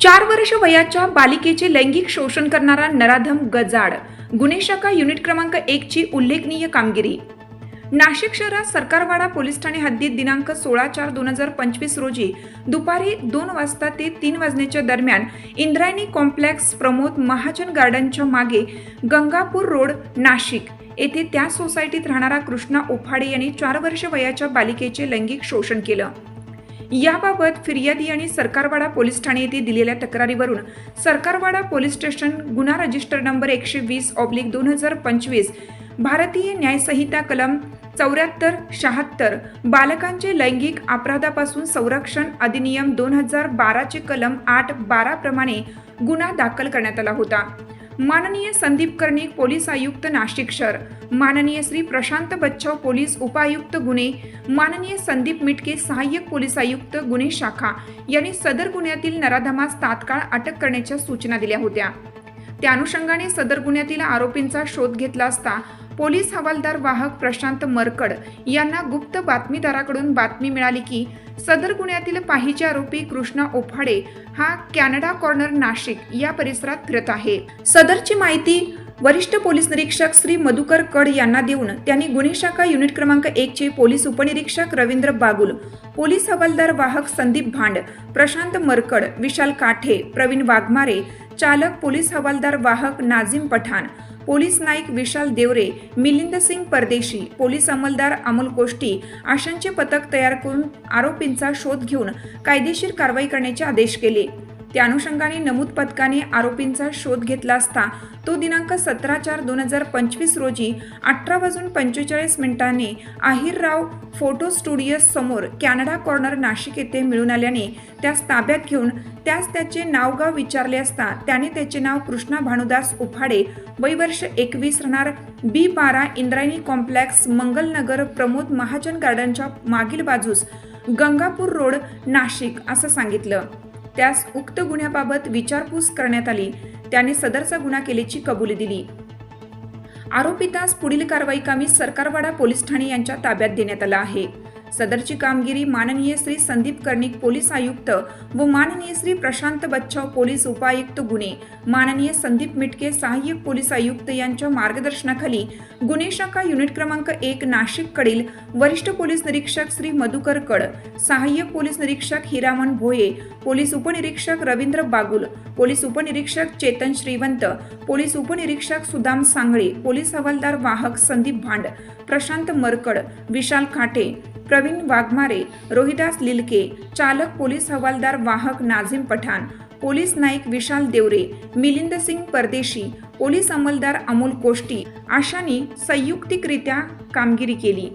चार वर्ष वयाच्या बालिकेचे लैंगिक शोषण करणारा नराधम गजाड गुन्हे शाखा युनिट क्रमांक एक ची उल्लेखनीय कामगिरी. नाशिक शहरात सरकारवाडा पोलीस ठाणे हद्दीत दिनांक सोळा चार दोन हजार पंचवीस रोजी दुपारी दोन वाजता ते तीन वाजण्याच्या दरम्यान इंद्रायणी कॉम्प्लेक्स प्रमोद महाजन गार्डनच्या मागे गंगापूर रोड नाशिक येथे त्या सोसायटीत राहणारा कृष्णा उफाडे यांनी चार वर्ष वयाच्या बालिकेचे लैंगिक शोषण केलं. याबाबत फिर्यादी आणि सरकारवाडा पोलीस ठाणे येथे दिलेल्या तक्रारीवरून सरकारवाडा पोलीस स्टेशन गुन्हा रजिस्टर नंबर एकशे वीस ऑब्लिक दोन हजार पंचवीस भारतीय न्यायसंहिता कलम चौऱ्याहत्तर शहात्तर बालकांचे लैंगिक अपराधापासून संरक्षण अधिनियम दोन हजार बाराचे कलम आठ बारा प्रमाणे गुन्हा दाखल करण्यात आला होता. माननीय संदीप कर्णिक पोलीस आयुक्त नाशिक शहर. माननीय श्री प्रशांत बच्चाव पोलीस उपायुक्त गुन्हे. माननीय संदीप मिटके सहाय्यक पोलीस आयुक्त गुन्हे शाखा. यांनी सदर गुन्ह्यातील नराधमास तात्काळ अटक करण्याच्या सूचना दिल्या होत्या. त्या अनुषंगाने सदर गुन्ह्यातील आरोपींचा शोध घेतला असता पोलीस हवालदार वाहक प्रशांत मरकड यांना गुप्त बातमीदाराकडून बातमी मिळाली की सदर गुन्ह्यातील पाहिजे आरोपी कृष्णा ओफाडे हा कॅनडा कॉर्नर नाशिक या परिसरात फिरत आहे. सदरची माहिती वरिष्ठ पोलीस निरीक्षक श्री मधुकर कड यांना देऊन त्यांनी गुन्हे शाखा युनिट क्रमांक एकचे पोलीस उपनिरीक्षक रवींद्र बागुल पोलीस हवालदार वाहक संदीप भांड प्रशांत मरकड विशाल काठे प्रवीण वाघमारे चालक पोलीस हवालदार वाहक नाझीम पठाण पोलीस नाईक विशाल देवरे मिलिंद सिंग परदेशी पोलीस अंमलदार अमोल कोष्टी आशांचे पथक तयार करून आरोपींचा शोध घेऊन कायदेशीर कारवाई करण्याचे आदेश केले. त्या अनुषंगाने नमूद पथकाने आरोपींचा शोध घेतला असता तो दिनांक सतरा चार दोन हजार पंचवीस रोजी अठरा वाजून पंचेचाळीस मिनिटांनी आहिरराव फोटो स्टुडिओस समोर कॅनडा कॉर्नर नाशिक येथे मिळून आल्याने त्यास ताब्यात घेऊन त्यास त्याचे नावगाव विचारले असता त्याने त्याचे नाव कृष्णा भानुदास उफाडे वयवर्ष एकवीस राहणार बी बारा इंद्रायणी कॉम्प्लेक्स मंगलनगर प्रमोद महाजन गार्डनच्या मागील बाजूस गंगापूर रोड नाशिक असं सांगितलं. त्यास उक्त गुन्ह्याबाबत विचारपूस करण्यात आली. त्याने सदरचा गुन्हा केल्याची कबुली दिली. आरोपितास पुढील कारवाई कामी सरकारवाडा पोलीस ठाणे यांच्या ताब्यात देण्यात आला आहे. सदरची कामगिरी माननीय श्री संदीप कर्णिक पोलीस आयुक्त व माननीय श्री प्रशांत बच्छाव पोलीस उपायुक्त गुन्हे. माननीय संदीप मिटके सहाय्यक पोलीस आयुक्त यांच्या मार्गदर्शनाखाली गुन्हे शाखा युनिट क्रमांक एक नाशिककडील वरिष्ठ पोलीस निरीक्षक श्री मधुकर कड सहाय्यक पोलीस निरीक्षक हिरामन भोये पोलीस उपनिरीक्षक रवींद्र बागुल पोलीस उपनिरीक्षक चेतन श्रीवंत पोलीस उपनिरीक्षक सुदाम सांगळे पोलीस हवालदार वाहक संदीप भांड प्रशांत मरकड विशाल खाटे प्रवीण वाघमारे रोहिदास लिलके चालक पोलीस हवालदार वाहक नाझिम पठाण पोलीस नाईक विशाल देवरे मिलिंद सिंग परदेशी पोलीस अंमलदार अमोल कोष्टी अशांनी संयुक्तिकरित्या कामगिरी केली.